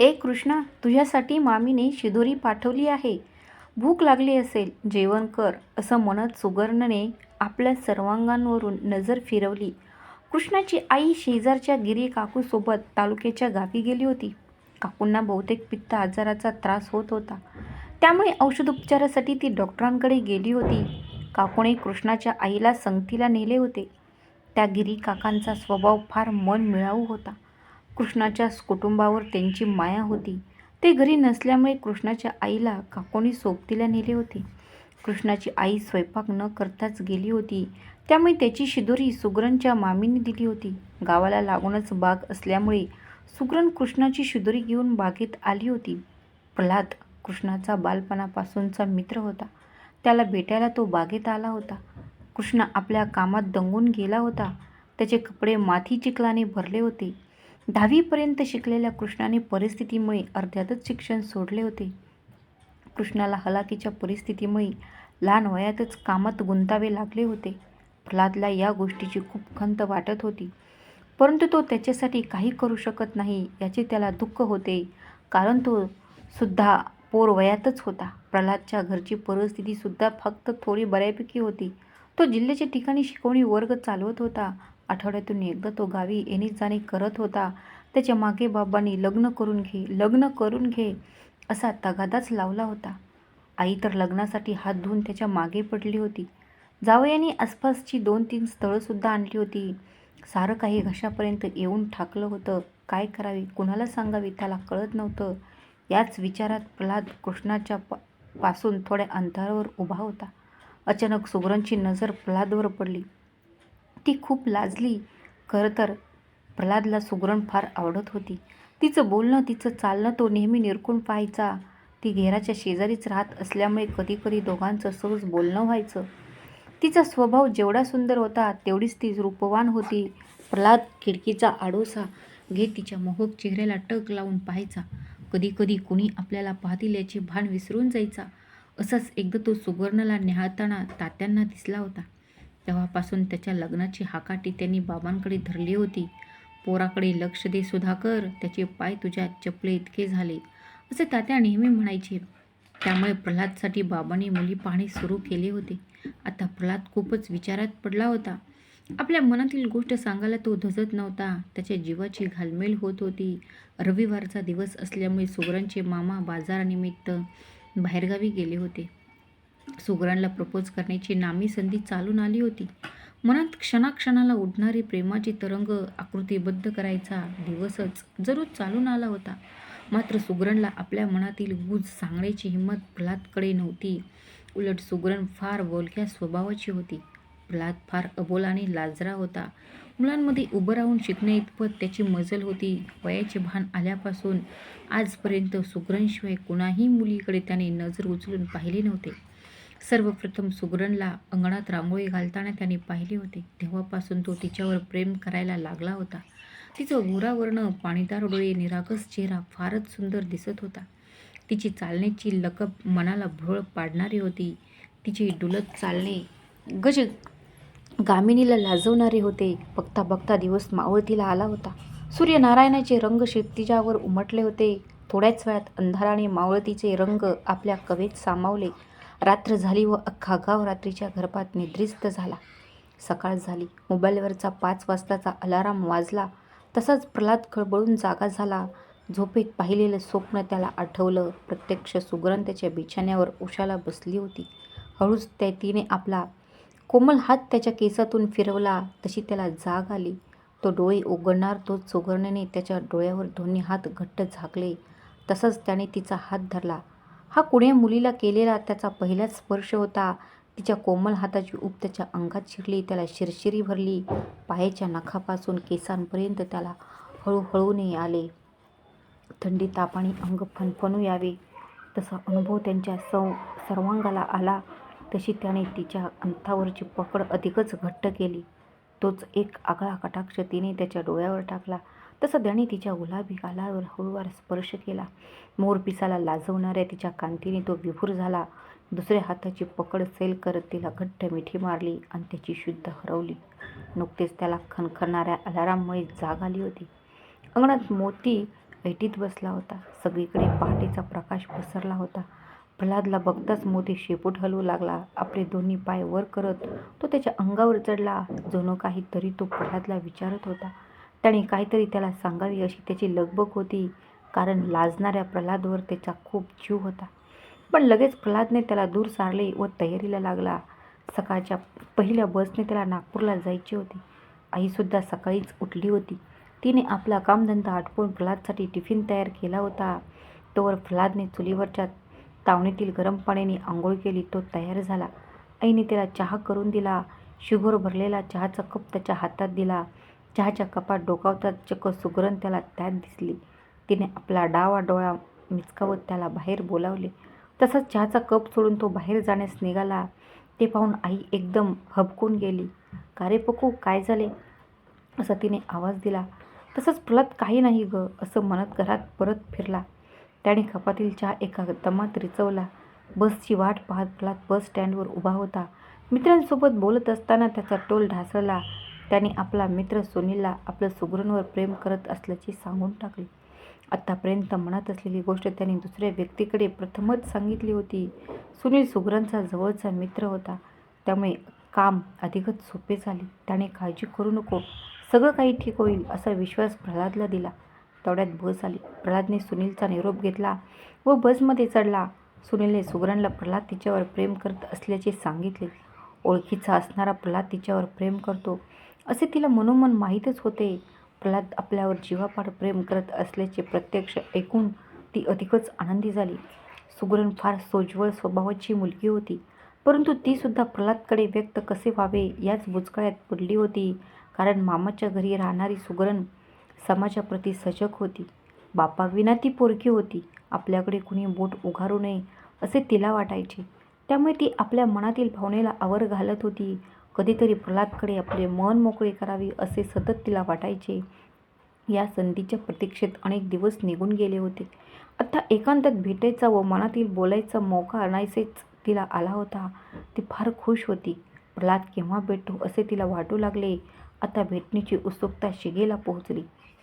ए कृष्णा तुझ्यासाठी मामीने शिदोरी पाठवली आहे. भूक लागली असेल जेवण कर असं म्हणत सुगर्णने आपल्या सर्वांगांवरून नजर फिरवली. कृष्णाची आई शेजारच्या गिरी काकूसोबत तालुक्याच्या गावी गेली होती. काकूंना बहुतेक पित्त आजाराचा त्रास होत होता. त्यामुळे औषधोपचारासाठी ती डॉक्टरांकडे गेली होती. काकूने कृष्णाच्या आईला संगतीला नेले होते. त्या गिरी काकांचा स्वभाव फार मन मिळावू होता. कृष्णाच्या कुटुंबावर त्यांची माया होती. ते घरी नसल्यामुळे कृष्णाच्या आईला काकोणी सोबतीला नेले होते. कृष्णाची आई स्वयंपाक न करताच गेली होती. त्यामुळे त्याची शिदोरी सुगरणच्या मामीने दिली होती. गावाला लागूनच बाग असल्यामुळे सुगरण कृष्णाची शिदोरी घेऊन बागेत आली होती. प्रल्हाद कृष्णाचा बालपणापासूनचा मित्र होता. त्याला भेटायला तो बागेत आला होता. कृष्ण आपल्या कामात दंगून गेला होता. त्याचे कपडे माथी चिखलाने भरले होते. दहावीपर्यंत शिकलेल्या कृष्णाने परिस्थितीमुळे अर्ध्यातच शिक्षण सोडले होते. कृष्णाला हलाखीच्या परिस्थितीमुळे लहान वयातच कामात गुंतावे लागले होते. प्रल्हादला या गोष्टीची खूप खंत वाटत होती. परंतु तो त्याच्यासाठी काही करू शकत नाही याचे त्याला दुःख होते. कारण तो सुद्धा पोर वयातच होता. प्रल्हादच्या घरची परिस्थितीसुद्धा फक्त थोडी बऱ्यापैकी होती. तो जिल्ह्याच्या ठिकाणी शिकवणी वर्ग चालवत होता. आठवड्यातून एकदा तो गावी येणे जाणे करत होता. त्याच्यामागे बाबांनी लग्न करून घे लग्न करून घे असा तगादाच लावला होता. आई तर लग्नासाठी हात धुवून त्याच्यामागे पडली होती. जावयाने आसपासची दोन तीन स्थळंसुद्धा आणली होती. सारं काही घशापर्यंत येऊन ठाकलं होतं. काय करावे? कुणाला सांगावे? त्याला कळत नव्हतं. याच विचारात प्रल्हाद कृष्णाच्या पा पासून थोड्या अंतरावर उभा होता. अचानक सुगरणची नजर प्रल्हादवर पडली. ती खूप लाजली. खरं तर प्रल्हादला सुगरण फार आवडत होती. तिचं बोलणं तिचं चालणं तो नेहमी निरखून पाहायचा. ती घेराच्या शेजारीच राहत असल्यामुळे कधीकधी दोघांचं सहज बोलणं व्हायचं. तिचा स्वभाव जेवढा सुंदर होता तेवढीच ती रूपवान होती. प्रल्हाद खिडकीचा आडोसा घेत तिच्या मोहक चेहऱ्याला टक लावून पाहायचा. कधीकधी कुणी आपल्याला पाहतील याचे भान विसरून जायचा. असाच एकदा तो सुवर्णला निहाळताना तात्यांना दिसला होता. तेव्हापासून त्याच्या लग्नाची हाकाटी त्यांनी बाबांकडे धरली होती. पोराकडे लक्ष दे सुधाकर त्याचे पाय तुझ्या चपले इतके झाले असे तात्या नेहमी म्हणायचे. त्यामुळे प्रल्हादसाठी बाबांनी मुली पाहणे सुरू केले होते. आता प्रल्हाद खूपच विचारात पडला होता. आपल्या मनातील गोष्ट सांगायला तो धजत नव्हता. त्याच्या जीवाची घालमेल होत होती. रविवारचा दिवस असल्यामुळे सुगरांचे मामा बाजारानिमित्त बाहेरगावी गेले होते. सुगरणला प्रपोज करण्याची नामी संधी चालून आली होती. मनात क्षणाक्षणाला उडणारी प्रेमाची तरंग आकृतीबद्ध करायचा दिवसच जरूर चालून आला होता. मात्र सुगरणला आपल्या मनातील गुज सांगण्याची हिंमत प्रल्हादकडे नव्हती. उलट सुगरण फार बोलक्या स्वभावाची होती. प्रल्हाद फार अबोलाने लाजरा होता. मुलांमध्ये उभं राहून शिकण्या इतपत त्याची मजल होती. वयाचे भान आल्यापासून आजपर्यंत सुगरणशिवाय कुणाही मुलीकडे त्याने नजर उचलून पाहिले नव्हते. सर्वप्रथम सुगरणला अंगणात रांगोळी घालताना त्याने पाहिले होते. तेव्हापासून तो तिच्यावर प्रेम करायला लागला होता. तिचं गोरावर्ण पाणीदार डोळे निरागस चेहरा फारच सुंदर दिसत होता. तिची चालण्याची लकब मनाला भोळ पाडणारी होती. तिची डुलत चालणे गज गामिनीला लाजवणारे होते. बघता बघता दिवस मावळतीला आला होता. सूर्यनारायणाचे रंग शेतीजावर उमटले होते. थोड्याच वेळात अंधाराने मावळतीचे रंग आपल्या कवेत सामावले. रात्र झाली व अख्खा गाव रात्रीच्या गर्भात निद्रिस्त झाला. सकाळ झाली. मोबाईलवरचा पाच वाजताचा अलाराम वाजला. तसाच प्रल्हाद खळबळून जागा झाला. झोपेत पाहिलेलं स्वप्न त्याला आठवलं. प्रत्यक्ष सुगरण त्याच्या बिछाण्यावर उशाला बसली होती. हळूच त्या तिने आपला कोमल हात त्याच्या केसातून फिरवला. तशी त्याला जाग आली. तो डोळे उघडणार तो सुगरणने त्याच्या डोळ्यावर दोन्ही हात घट्ट झाकले. तसंच त्याने तिचा हात धरला. हा कुण्या मुलीला केलेला त्याचा पहिलाच स्पर्श होता. तिच्या कोमल हाताची ऊब त्याच्या अंगात शिरली त्याला शिरशिरी भरली. पायाच्या नखापासून केसांपर्यंत त्याला हळूहळूने आले. थंडी तापाने अंग फणफणू यावे. तसा अनुभव त्यांच्या सौ सर्वांगाला आला. तशी त्याने तिच्या अंथावरची पकड अधिकच घट्ट केली. तोच एक आगळा कटाक्ष तिने त्याच्या डोळ्यावर टाकला. तसं त्याने तिच्या गुलाबी गालावर हळूवार स्पर्श केला. मोरपिसाला लाजवणाऱ्या तिच्या कांतीने तो विभूर झाला. दुसऱ्या हाताची पकड सैल करत तिला घट्ट मिठी मारली आणि त्याची शुद्ध हरवली. नुकतेच त्याला खणखणाऱ्या अलाराममुळे जाग आली होती. अंगणात मोती ऐटीत बसला होता. सगळीकडे पहाटेचा प्रकाश पसरला होता. प्रल्हादला बघताच मोती शेपूट हलवू लागला. आपले दोन्ही पाय वर करत तो त्याच्या अंगावर चढला. जणू काही तरी तो प्रल्हादला विचारत होता. त्याने काहीतरी त्याला सांगावी अशी त्याची लगबग होती. कारण लाजणाऱ्या प्रल्हादवर त्याचा खूप जीव होता. पण लगेच प्रल्हादने त्याला दूर सारले व तयारीला लागला. सकाळच्या पहिल्या बसने त्याला नागपूरला जायचे होते. आईसुद्धा सकाळीच उठली होती. तिने आपला कामधंदा आटपून प्रल्हादसाठी टिफिन तयार केला होता. तोवर प्रल्हादने चुलीवरच्या तावणीतील गरम पाण्याने आंघोळ केली. तो तयार झाला. आईने त्याला चहा करून दिला. शुगर भरलेला चहाचा कप त्याच्या हातात दिला. चहाच्या कपात डोकावतात चक्क सुगरण त्याला त्यात दिसली. तिने आपला डावा डोळा मिचकावत त्याला बाहेर बोलावले. तसंच चहाचा कप सोडून तो बाहेर जाण्यास निघाला. ते पाहून आई एकदम हबकून गेली. का रे पकू काय झाले? असा तिने आवाज दिला. तसंच प्रल्हाद काही नाही ग असं म्हणत घरात परत फिरला. त्याने कपातील चहा एका दमात रिचवला. बसची वाट पाहत प्रल्हाद बस स्टँडवर उभा होता. मित्रांसोबत बोलत असताना त्याचा टोल ढासळला. त्याने आपला मित्र सुनीलला आपलं सुगरणवर प्रेम करत असल्याचे सांगून टाकले. आत्तापर्यंत मनात असलेली गोष्ट त्याने दुसऱ्या व्यक्तीकडे प्रथमच सांगितली होती. सुनील सुगरणचा जवळचा मित्र होता. त्यामुळे काम अधिकच सोपे झाले. त्याने काळजी करू नको. सगळं काही ठीक होईल असा विश्वास प्रल्हादला दिला. तेवढ्यात बस आली. प्रल्हादने सुनीलचा निरोप घेतला व बसमध्ये चढला. सुनीलने सुगरणला प्रल्हाद तिच्यावर प्रेम करत असल्याचे सांगितले. ओळखीचा असणारा प्रल्हाद तिच्यावर प्रेम करतो. असे तिला मनोमन माहीतच होते. प्रल्हाद आपल्यावर जीवापाड प्रेम करत असल्याचे प्रत्यक्ष ऐकून ती अधिकच आनंदी झाली. सुगरण फार सोज्वळ स्वभावाची मुलगी होती परंतु तीसुद्धा प्रल्हादकडे व्यक्त कसे व्हावे याच बुचकळ्यात पडली होती कारण मामाच्या घरी राहणारी सुगरण समाजाप्रती सजग होती. बापाविना ती पोरकी होती आपल्याकडे कुणी बोट उघारू नये असे तिला वाटायचे. त्यामुळे ती आपल्या मनातील भावनेला आवर घालत होती. कधीतरी प्रल्हादकडे आपले मन मोकळे करावे असे सतत तिला वाटायचे. या संधीच्या प्रतीक्षेत अनेक दिवस निघून गेले होते. आता एकांतात भेटायचा व मनातील बोलायचा मौका आणायचेच तिला आला होता. ती फार खुश होती. प्रल्हाद केव्हा भेटतो असे तिला वाटू लागले. आता भेटण्याची उत्सुकता शिगेला पोहोचली.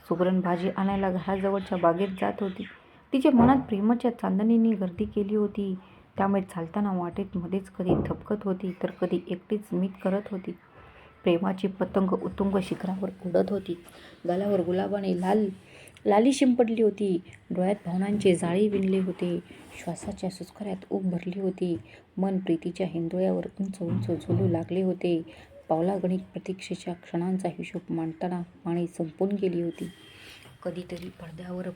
सुगरण भाजी आणायला घराजवळच्या बागेत जात होती. तिच्या मनात प्रेमाच्या चांदणीने गर्दी केली होती. त्यामुळे चालताना वाटेत मध्येच कधी थपकत होती तर कधी एकटीच मीत करत होती. प्रेमाची पतंग उतुंग शिखरावर उडत होती. गालावर गुलाबाने लाल लाली शिंपडली होती. डोळ्यात भावनांचे जाळी विणले होते. श्वासाच्या सुस्कऱ्यात ऊब भरली होती. मन प्रीतीच्या हिंदोळ्यावर उंच उंच झुलू लागले होते. पावलागणिक प्रतीक्षेच्या क्षणांचा हिशोब मांडताना पाणी संपून गेली होती. कधीतरी पडद्यावर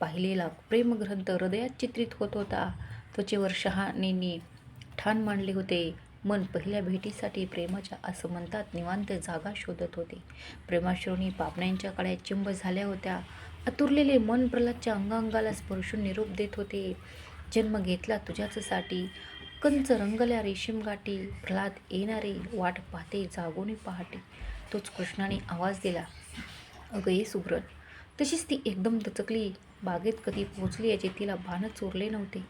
पाहिलेला प्रेमग्रंथ हृदयात चित्रित होत होता. त्वचेवर शहाणीने ठाण मांडले होते. मन पहिल्या भेटीसाठी प्रेमाच्या असं म्हणतात निवांत जागा शोधत होते. प्रेमाश्रोणी पापण्यांच्या कड्या चिंब झाल्या होत्या. आतुरलेले मन प्रल्हादच्या अंगांगाला स्पर्शून निरोप देत होते. जन्म घेतला तुझ्याचसाठी. कंच रंगल्या रेशीम गाठी. प्रल्हाद येणारे वाट पाहते जागोने पहाटे. तोच कृष्णाने आवाज दिला अगं ये सुग्रण तशीच ती एकदम दचकली. बागेत कधी पोचली याचे तिला भानच उरले नव्हते.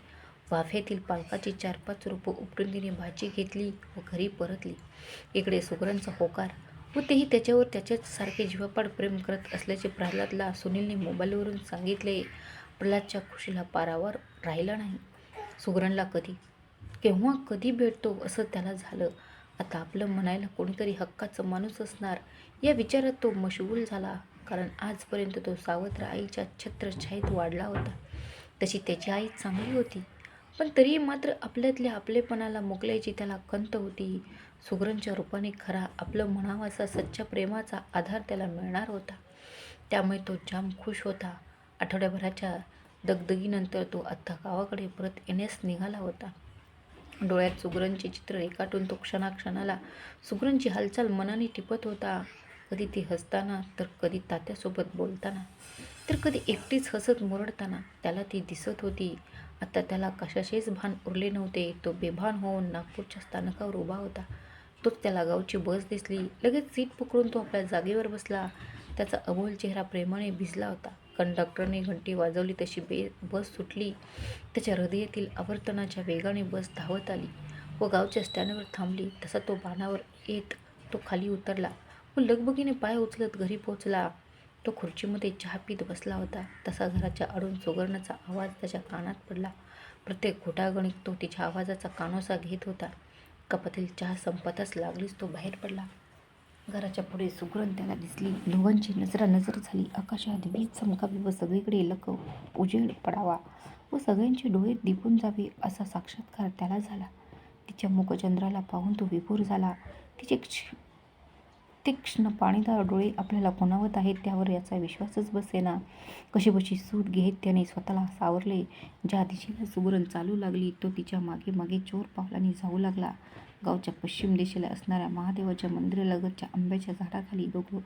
वाफ्यातील पालकाची चार पाच रोपं उपटून तिने भाजी घेतली व घरी परतली. इकडे सुगरांचा होकार. व तेही त्याच्यावर त्याच्याच सारखे जीवापाड प्रेम करत असल्याचे प्रल्हादला सुनीलने मोबाईलवरून सांगितले प्रल्हादच्या खुशीला पारावर राहिला नाही. सुगरणला कधी केव्हा कधी भेटतो असं त्याला झालं. आता आपलं म्हणायला कोणीतरी हक्काचं माणूस असणार. या विचारात तो मशगूल झाला. कारण आजपर्यंत तो सावत्र आईच्या छत्रछायेत वाढला होता. तशी त्याची आई चांगली होती. पण तरीही मात्र आपल्यातल्या आपलेपणाला मोकल्याची त्याला खंत होती. सुगरणच्या रूपाने खरा आपलं म्हणावासा सच्च्या प्रेमाचा आधार त्याला मिळणार होता. त्यामुळे तो जाम खुश होता. आठवड्याभराच्या दगदगीनंतर तो आत्ता गावाकडे परत येण्यास निघाला होता. डोळ्यात सुगरणचे चित्र रेखाटून तो क्षणाक्षणाला सुगरणची हालचाल मनाने टिपत होता. कधी ती हसताना तर कधी तात्यासोबत बोलताना तर कधी एकटीच हसत मुरडताना त्याला ती दिसत होती. आता त्याला कशाचेच भान उरले नव्हते. तो बेभान होऊन नागपूरच्या स्थानकावर उभा होता. तोच त्याला गावची बस दिसली. लगेच सीट पकडून तो आपल्या जागेवर बसला. त्याचा अबोल चेहरा प्रेमाने भिजला होता. कंडक्टरने घंटी वाजवली तशी बे बस सुटली. त्याच्या हृदयातील आवर्तनाच्या वेगाने बस धावत आली व गावच्या स्टँडवर थांबली. तसा तो बाणावर येत तो खाली उतरला. व लगबगीने पाय उचलत घरी पोचला. तो खुर्चीमध्ये चहा पीत बसला होता. तसा घराच्या आडून चोगरण्याचा आवाज त्याच्या कानात पडला. प्रत्येक घोटागणिक तो तिच्या आवाजाचा कानोसा घेत होता. कपातील चहा संपतच लागलीच तो बाहेर पडला. घराच्या पुढे सुगरण त्याला दिसली. दोघांची नजरा नजर झाली. आकाशात वीज चमकावी व सगळीकडे लकव उजेड पडावा व सगळ्यांचे डोळे दिपून जावे असा साक्षात्कार त्याला झाला. तिच्या मुखचंद्राला पाहून तो विभोर झाला. तिचे क्ष तीक्ष्ण पाणीदार डोळे आपल्याला कोणावत आहेत त्यावर याचा विश्वासच बसेना कशीबशी सूट घेत त्याने स्वतःला सावरले. ज्या दिशेला सुगरण चालू लागली तो तिच्यामागे मागे चोर पावलाने जाऊ लागला. गावच्या पश्चिम दिशेला असणाऱ्या महादेवाच्या मंदिरालगतच्या आंब्याच्या झाडाखाली दोघं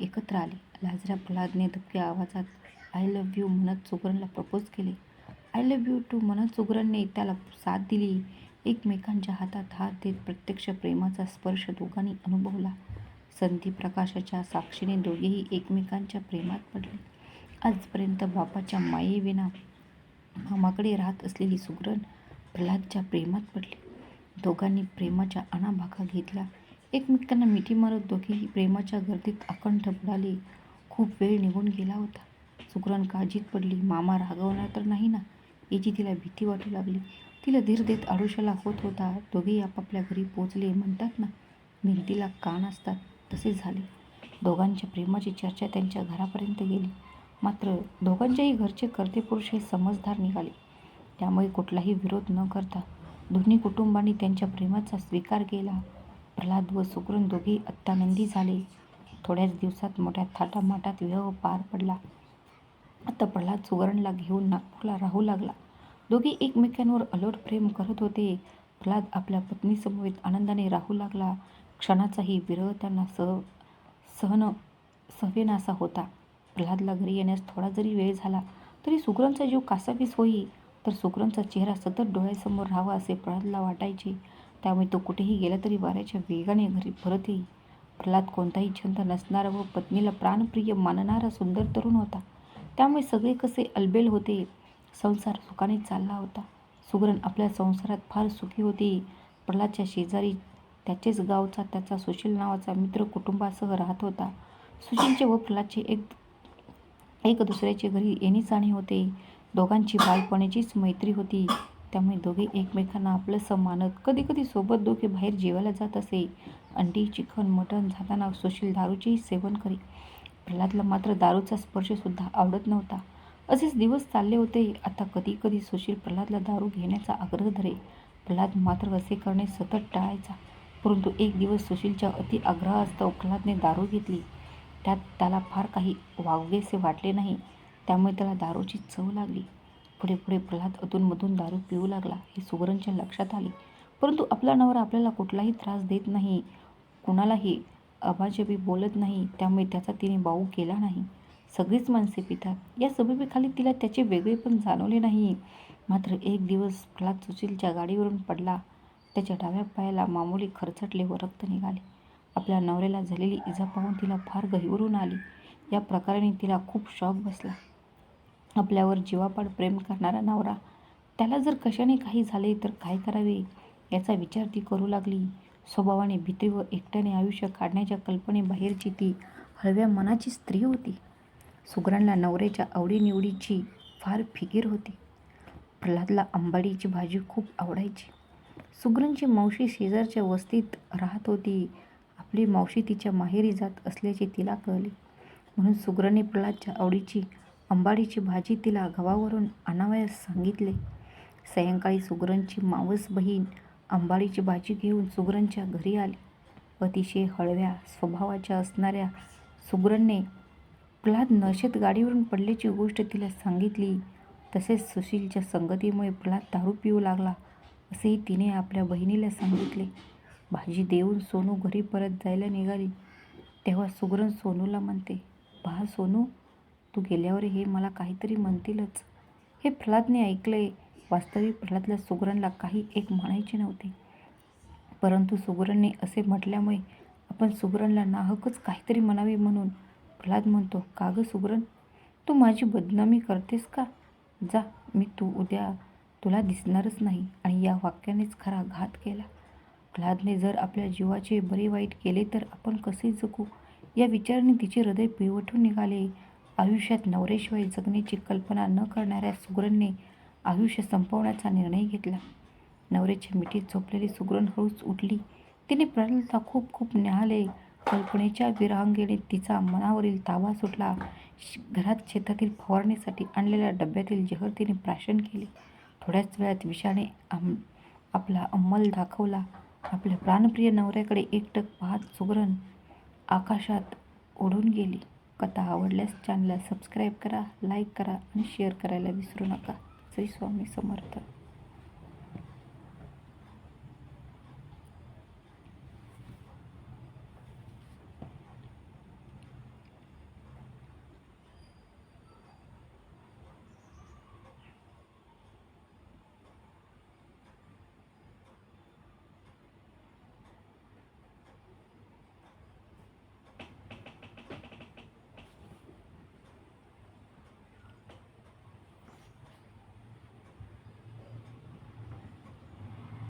एकत्र आले. लाजऱ्या प्रल्हादने धुक्या आवाजात आय लव्ह यू म्हणत सुगरणला प्रपोज केले. आय लव्ह यू टू म्हणत सुगरणने त्याला साथ दिली. एकमेकांच्या हातात हात देत प्रत्यक्ष प्रेमाचा स्पर्श दोघांनी अनुभवला. संधी प्रकाशाच्या साक्षीने दोघेही एकमेकांच्या प्रेमात पडले. आजपर्यंत बापाच्या मायेविना मामाकडे राहत असलेली सुगरण प्रल्हादच्या प्रेमात पडली. दोघांनी प्रेमाच्या अनाभाका घेतला. एकमेकांना मिठी मारत दोघेही प्रेमाच्या गर्दीत अखंड बुडाले. खूप वेळ निघून गेला होता. सुगरण काळजीत पडली. मामा रागवणार तर नाही ना? याची तिला भीती वाटू लागली. तिला धीर देत आडोशाला होत होता. दोघेही आपापल्या घरी पोचले. म्हणतात ना भिंतीला कान असतात. तसे झाले. दोघांच्या प्रेमाची चर्चा त्यांच्या घरापर्यंत गेली. मात्र दोघांच्याही घरचे कर्ते पुरुष हे समजदार निघाले. त्यामुळे कुठलाही विरोध न करता दोन्ही कुटुंबांनी त्यांच्या प्रेमाचा स्वीकार केला. प्रल्हाद व सुगरण दोघेही अत्यानंदी झाले. थोड्याच दिवसात मोठ्या थाटामाटात विवाह पार पडला. आता प्रल्हाद सुगरणला घेऊन नागपूरला राहू लागला. दोघे एकमेकांवर अलोट प्रेम करत होते. प्रल्हाद आपल्या पत्नीसमवेत आनंदाने राहू लागला. क्षणाचाही विरह त्यांना सह सहन सवेनासा होता. प्रल्हादला घरी येण्यास थोडा जरी वेळ झाला तरी सुग्रणचा जीव कासावीस होई तर सुग्रणचा चेहरा सतत डोळ्यासमोर राहावा असे प्रल्हादला वाटायचे. त्यामुळे तो कुठेही गेला तरी वाऱ्याच्या वेगाने घरी परत येई. प्रल्हाद कोणताही छंद नसणारा व पत्नीला प्राणप्रिय मानणारा सुंदर तरुण होता. त्यामुळे सगळे कसे अलबेल होते. संसार सुखाने चालला होता. सुगरण आपल्या संसारात फार सुखी होती. प्रल्हादच्या शेजारी त्याचेच गावचा त्याचा सुशील नावाचा मित्र कुटुंबासह राहत होता. सुशीलचे व प्रल्हादचे एक एक दुसऱ्याचे घरी येणे जाणे होते. दोघांची बालपणीचीच मैत्री होती. त्यामुळे दोघे एकमेकांना आपलं मानत कधी कधी सोबत दोघे बाहेर जेवायला जात असे. अंडी चिकन मटण जाताना सुशील दारूचेही सेवन करी प्रल्हादला मात्र दारूचा स्पर्शसुद्धा आवडत नव्हता. असेच दिवस चालले होते. आता कधी कधी सुशील प्रल्हादला दारू घेण्याचा आग्रह धरे. प्रल्हाद मात्र असे करणे सतत टाळायचा. परंतु एक दिवस सुशीलच्या अति आग्रहास्तव प्रल्हादने दारू घेतली. त्यात त्याला फार काही वागवेसे वाटले नाही. त्यामुळे त्याला दारूची चव लागली. पुढे पुढे प्रल्हाद अधूनमधून दारू पिऊ लागला हे सुगरणच्या लक्षात आले. परंतु आपला नवरा आपल्याला कुठलाही त्रास देत नाही. कुणालाही अभाजबी बोलत नाही. त्यामुळे त्याचा तिने बाऊ केला नाही. सगळीच माणसे पितात. या सबबीखाली तिला त्याचे वेगळेपण जाणवले नाही. मात्र एक दिवस प्रल्हाद सुशीलच्या गाडीवरून पडला. त्याच्या डाव्या पायाला मामुली खरचटले व रक्त निघाले. आपल्या नवऱ्याला झालेली इजा पाहून तिला फार गहिवरून आली. या प्रकाराने तिला खूप शॉक बसला. आपल्यावर जीवापाड प्रेम करणारा नवरा त्याला जर कशाने काही झाले तर काय करावे? याचा विचार ती करू लागली. स्वभावाने भीती व एकट्याने आयुष्य काढण्याच्या कल्पनेबाहेरची ती हळव्या मनाची स्त्री होती. सुगरणला नवऱ्याच्या आवडीनिवडीची फार फिकीर होती. प्रल्हादला आंबाडीची भाजी खूप आवडायची. सुगरणची मावशी शेजारच्या वस्तीत राहत होती. आपली मावशी तिच्या माहेरी जात असल्याचे तिला कळले. म्हणून सुगरणे प्रल्हादच्या आवडीची अंबाडीची भाजी तिला गव्हावरून आणावयास सांगितले. सायंकाळी सुगरणची मावस बहीण अंबाडीची भाजी घेऊन सुगरणच्या घरी आली. अतिशय हळव्या स्वभावाच्या असणाऱ्या सुगरणने प्रल्हाद नशेत गाडीवरून पडल्याची गोष्ट तिला सांगितली. तसेच सुशीलच्या संगतीमुळे प्रल्हाद दारू पिऊ लागला. असेही तिने आपल्या बहिणीला सांगितले. भाजी देऊन सोनू घरी परत जायला निघाली. तेव्हा सुगरण सोनूला म्हणते पहा सोनू तू गेल्यावर हे मला काहीतरी म्हणतीलच. हे प्रल्हादने ऐकले वास्तविक प्रल्हादला सुगरणला काही एक म्हणायचे नव्हते. परंतु सुगरणने असे म्हटल्यामुळे आपण सुगरणला नाहकच काहीतरी म्हणावे म्हणून प्रल्हाद म्हणतो का गं सुगरण? तू माझी बदनामी करतेस का? जा मी तू उद्या तुला दिसणारच नाही. आणि या वाक्यानेच खरा घात केला. प्रल्हादने जर आपल्या जीवाचे बरे वाईट केले तर आपण कसे जगू या विचाराने तिचे हृदय पिवटून निघाले. आयुष्यात नवऱ्याशिवाय जगण्याची कल्पना न करणाऱ्या सुगरणने आयुष्य संपवण्याचा निर्णय घेतला. नवऱ्याच्या मिठीत झोपलेली सुगरण हळूच उठली. तिने प्रल्हादला खूप खूप न्याहाळले कल्पनेच्या विरहांगीने तिचा मनावरील ताबा सुटला. श- घरात शेतातील फवारणीसाठी आणलेल्या डब्यातील जहर तिने प्राशन केले. थोड्याच वेळात विषाने आम आपला अंमल दाखवला. आपल्या प्राणप्रिय नवऱ्याकडे एकटक पाहत सुगरण आकाशात उडून गेली. कथा आवडल्यास चॅनलला सबस्क्राईब करा लाईक करा आणि शेअर करायला विसरू नका. श्री स्वामी समर्थ.